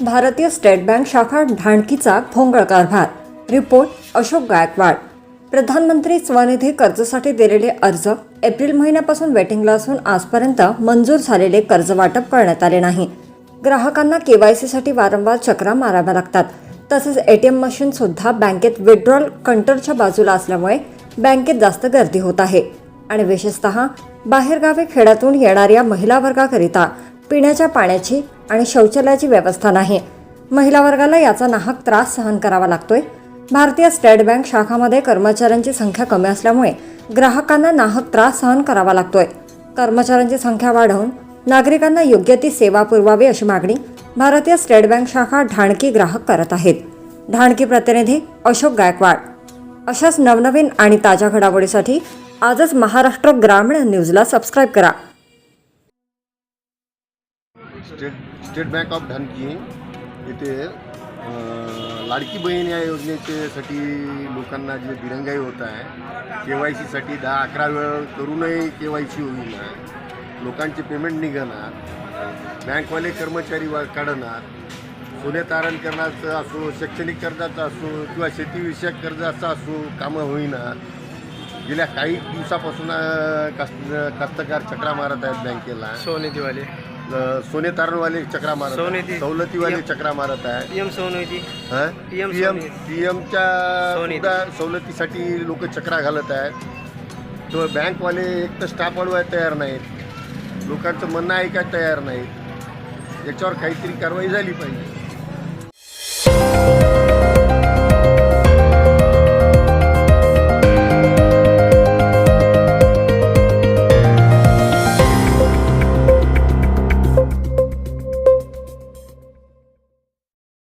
भारतीय state bank शाखा ढाणकीचा भोंगळ कारभार. रिपोर्ट अशोक गायकवाड. प्रधानमंत्री स्वनिधी कर्जासाठी दिलेले अर्ज एप्रिल महिन्यापासून वेटिंगला असून आजपर्यंत मंजूर झालेले कर्ज वाटप करण्यात आले नाही. ग्राहकांना केवायसीसाठी वारंवार चक्रा माराव्या लागतात. तसेच एटीएम मशीन सुद्धा बँकेत विड्रॉल कंटरच्या बाजूला असल्यामुळे बँकेत जास्त गर्दी होत आहे. आणि विशेषतः बाहेरगावी खेड्यातून येणाऱ्या महिला वर्गाकरिता पिण्याच्या पाण्याची आणि शौचालयाची व्यवस्था नाही. महिला वर्गाला याचा नाहक त्रास सहन करावा लागतोय. भारतीय स्टेट बँक शाखामध्ये कर्मचाऱ्यांची संख्या कमी असल्यामुळे ग्राहकांना नाहक त्रास सहन करावा लागतोय. कर्मचाऱ्यांची संख्या वाढवून नागरिकांना योग्य ती सेवा पुरवावी अशी मागणी भारतीय स्टेट बँक शाखा ढाणकी ग्राहक करत आहेत. ढाणकी प्रतिनिधी अशोक गायकवाड. अशाच नवनवीन आणि ताज्या घडामोडीसाठी आजच महाराष्ट्र ग्रामीण न्यूजला सबस्क्राईब करा. State state bank of Dhanki येथे लाडकी बहीण या योजनेच्यासाठी लोकांना जे दिरंगाई होत आहे के वाय सीसाठी दहा अकरा वेळ करूनही के वाय सी होईना लोकांचे पेमेंट निघणार बँकवाले कर्मचारी वा काढणार सोने तारण करण्याचं असो शैक्षणिक कर्जाचं असो किंवा शेतीविषयक कर्जाचं असो कामं होईना. गेल्या काही दिवसापासून अं, कस्त कष्टकार चक्रा मारत आहेत बँकेला. सोने दिवाळी. सोने तारणवाले चक्रा मारत सोने आहे. ती- सवलतीवाले चक्रा मारत आहे पीएम सोनेची हं? PM पीएम सोने. पीएमच्या सोने. सुद्धा सवलतीसाठी लोक चक्रा घालत आहेत तो बँकवाले एक तर स्टाफ वाढवायला तयार नाहीत लोकांचं म्हणणं ऐकायला तयार नाहीत याच्यावर काहीतरी कारवाई झाली पाहिजे